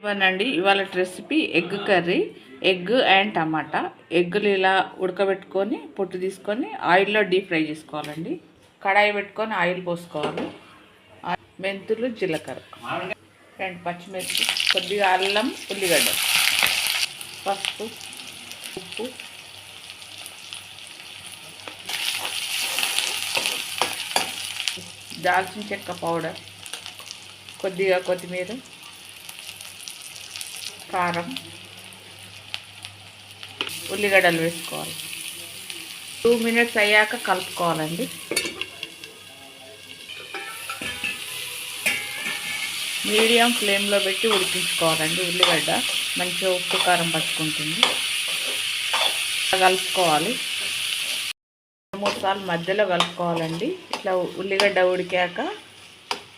ఇవ్వనండి. ఇవాళ recipe egg curry. Egg and tomato. ఎగ్గులు ఇలా ఉడకబెట్టుకొని పొట్టు తీసుకొని ఆయిల్లో డీప్ ఫ్రై చేసుకోవాలండి. కడాయి పెట్టుకొని ఆయిల్ పోసుకోవాలి. మెంతులు జీలకర్ర. రెండు పచ్చిమిర్చి కొద్దిగా అల్లం ఉల్లిగడ్డ. పసుపు ఉప్పు. దాల్చిన చెక్క పౌడర్. కొద్దిగా కొత్తిమీర. కారం ఉల్లిగడ్డలు వేసుకోవాలి. టూ మినిట్స్ అయ్యాక కలుపుకోవాలండి. మీడియం ఫ్లేమ్లో పెట్టి ఉడికించుకోవాలండి ఉల్లిగడ్డ. మంచిగా ఉప్పు కారం పట్టుకుంటుంది. కలుపుకోవాలి. మూడు సార్లు మధ్యలో కలుపుకోవాలండి. ఇట్లా ఉల్లిగడ్డ ఉడికాక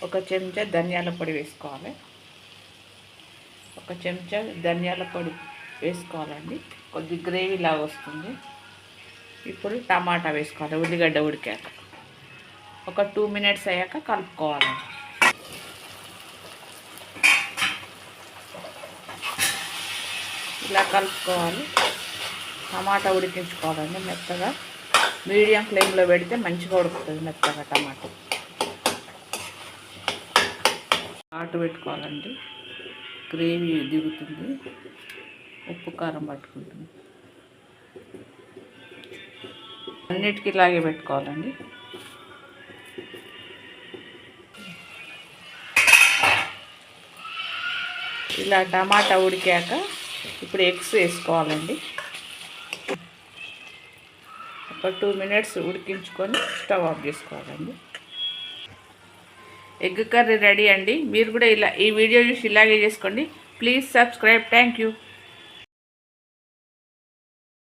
ఒక చెంచా ధనియాల పొడి వేసుకోవాలి. ఒక చెంచా ధనియాల పొడి వేసుకోవాలండి. కొద్ది గ్రేవీ లాగా వస్తుంది. ఇప్పుడు టమాటా వేసుకోవాలి ఉల్లిగడ్డ ఉడికాక. ఒక టూ మినిట్స్ అయ్యాక కలుపుకోవాలండి. ఇలా కలుపుకోవాలి. టమాటా ఉడికించుకోవాలండి మెత్తగా. మీడియం ఫ్లేమ్లో పెడితే మంచిగా ఉడుకుతుంది మెత్తగా టమాటా. ఆటు పెట్టుకోవాలండి. గ్రేవీ దిగుతుంది ఉప్పు కారం పట్టుకుంటుంది. అన్నిటికీ ఇలాగే పెట్టుకోవాలండి. ఇలా టమాటా ఉడికాక ఇప్పుడు ఎగ్స్ వేసుకోవాలండి. ఒక టూ మినిట్స్ ఉడికించుకొని స్టవ్ ఆఫ్ చేసుకోవాలండి. ఎగ్ కర్రీ రెడీ అండి. మీరు కూడా ఇలా ఈ వీడియో చూసి ఇలాగే చేసుకోండి. Please subscribe. Thank you.